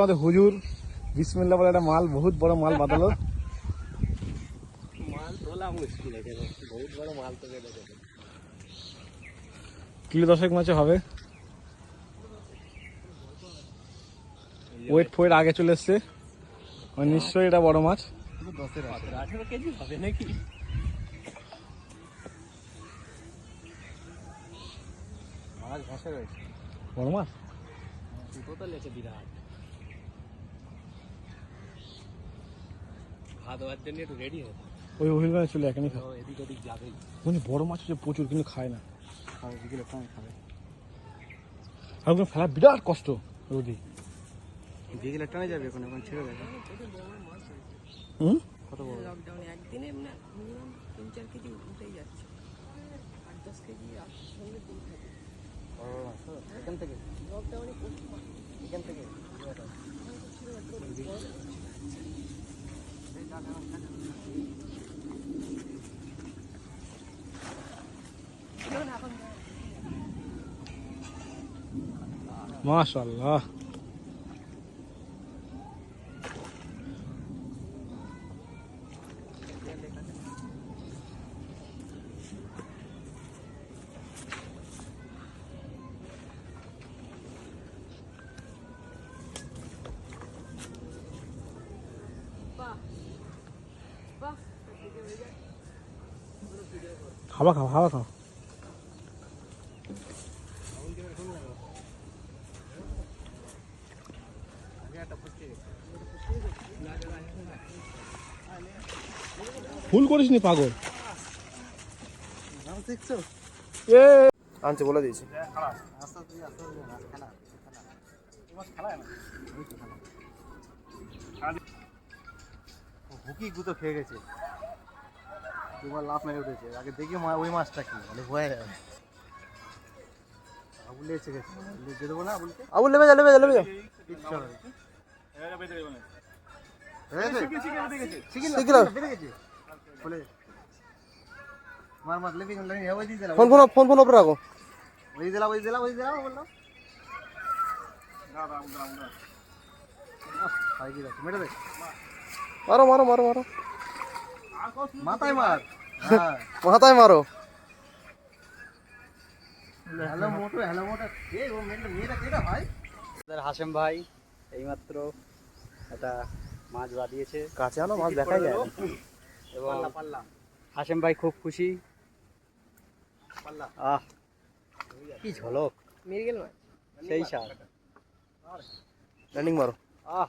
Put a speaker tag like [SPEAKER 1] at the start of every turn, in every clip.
[SPEAKER 1] আমাদের হুজুর বিসমিল্লা বলে একটা মাল বহুত বড় মাল বাদালো
[SPEAKER 2] মাল তোলা মুশকিল বহুত বড় মাল তো
[SPEAKER 1] কিলো দশেক মাছে হবে। ওয়েট ফোয়েট আগে চলে এসছে। মানে নিশ্চয়ই এটা বড় মাছ।
[SPEAKER 2] আঠেরো কেজি হবে নাকি? মাছ ঘাসে রয়েছে।
[SPEAKER 1] বড় মাছ?
[SPEAKER 2] তো লেছে বিরাট। ভাত জন্য একটু রেডি হয়ে
[SPEAKER 1] ওই ওহিল মানে চলে এখানে
[SPEAKER 2] ও এদিক ওদিক যাবেই।
[SPEAKER 1] মানে বড় মাছ হচ্ছে প্রচুর কিন্তু খায় না।
[SPEAKER 2] খাবে বিকেলে কম খাবে।
[SPEAKER 1] আর ওখানে ফেলা বিরাট কষ্ট রোদি।
[SPEAKER 2] বিকেলে টানে যাবে এখন এখন ছেড়ে দেবে।
[SPEAKER 1] হুম?
[SPEAKER 2] কত বড়?
[SPEAKER 3] লকডাউনে একদিনে মিনিমাম তিন চার কেজি উঠেই যাচ্ছে। আট দশ কেজি সঙ্গে দিন থাকে।
[SPEAKER 2] বড় মাছ তো? এখান থেকে।
[SPEAKER 3] লকডাউনে
[SPEAKER 2] এখান থেকে।
[SPEAKER 3] ছিল না এখন বাহ
[SPEAKER 1] হাওয়া খাও হাওয়া খাও ফুল করিস নি পাগল
[SPEAKER 2] দেখছো
[SPEAKER 1] এ
[SPEAKER 2] আনছে বলে দিয়েছি হুকি গুতো খেয়ে গেছে। দুবার লাফ মেরে উঠেছে। আগে দেখি মা ওই মাছটা কি? মানে ভয় আবুল এসে গেছে। দিয়ে দেবো না আবুলকে?
[SPEAKER 1] আবুল লেবে যা লেবে যা লেবে যা। ফোন ফোন ফোন ফোন উপরে রাখো।
[SPEAKER 2] ওই দিলাম ওই দিলাম ওই বললাম কি রাখি মেরে
[SPEAKER 1] মারো মারো মারো মারো।
[SPEAKER 2] মাথায় মার। হ্যাঁ।
[SPEAKER 1] মাথায় মারো।
[SPEAKER 2] হ্যালো মোটো হ্যালো মোটো। কে ও মেয়েটা মেয়েটা কেটা ভাই? আমাদের হাসেম ভাই এইমাত্র একটা মাছ বাদিয়েছে
[SPEAKER 1] কাছে আনো মাছ দেখা যায়।
[SPEAKER 2] এবং হাসেম ভাই খুব খুশি। আহ কি ঝলক।
[SPEAKER 3] মির্গেল মাছ
[SPEAKER 2] সেই সার।
[SPEAKER 1] ল্যান্ডিং মারো।
[SPEAKER 2] আহ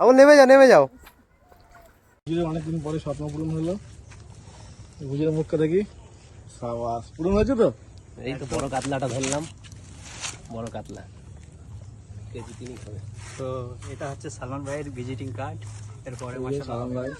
[SPEAKER 1] আবুল নেমে যাও নেমে যাও। গুজের অনেকদিন পরে স্বপ্ন পূরণ হলো। গুজের মুখটা দেখি। সাবাস। পূরণ হয়েছে তো?
[SPEAKER 2] এই তো বড় কাতলাটা ধরলাম। বড় কাতলা। কেজি তিনই হবে। তো এটা হচ্ছে সালমান ভাইয়ের ভিজিটিং কার্ড। এরপরে
[SPEAKER 1] সালাম ভাই।